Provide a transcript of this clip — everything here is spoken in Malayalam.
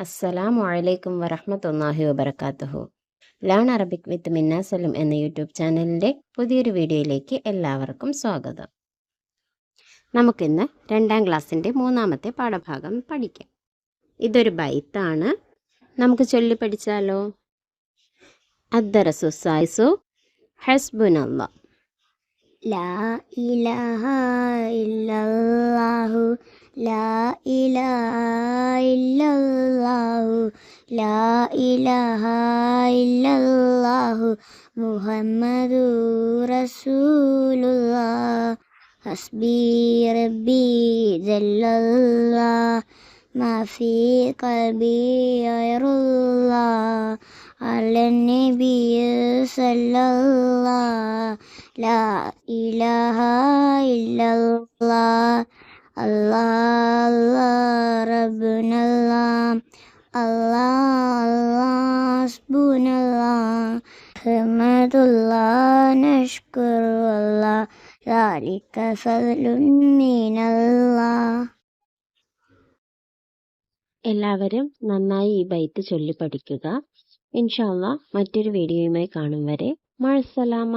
അസ്സലാമു അലൈക്കും വറഹമത്തല്ലാഹി വബർക്കാത്തുഹു ലേൺ അറബിക് വിത്ത് മിന്നാസലും എന്ന യൂട്യൂബ് ചാനലിന്റെ പുതിയൊരു വീഡിയോയിലേക്ക് എല്ലാവർക്കും സ്വാഗതം. നമുക്കിന്ന് രണ്ടാം ക്ലാസ്സിന്റെ മൂന്നാമത്തെ പാഠഭാഗം പഠിക്കാം. ഇതൊരു ബൈത്താണ്. നമുക്ക് ചൊല്ലി പഠിച്ചാലോ? അദ്ദറസു സായിസു ഹസ്ബുനല്ല. ലാ ഇലാഹ ലാ ഇലാഹ لا إله إلا الله محمد رسول الله حسبي ربي جل الله ما في قلبي غير الله على النبي صلى الله لا إله إلا الله الله الله ربنا الله الله الله حسبنا الله حمد الله نشكر الله ذلك فضل من الله എല്ലാവരും നന്നായി ഈ ബൈത്ത് ചൊല്ലി പഠിക്കുക ഇൻഷാല്ല മറ്റൊരു വീഡിയോയുമായി കാണും വരെ മഴസലാമ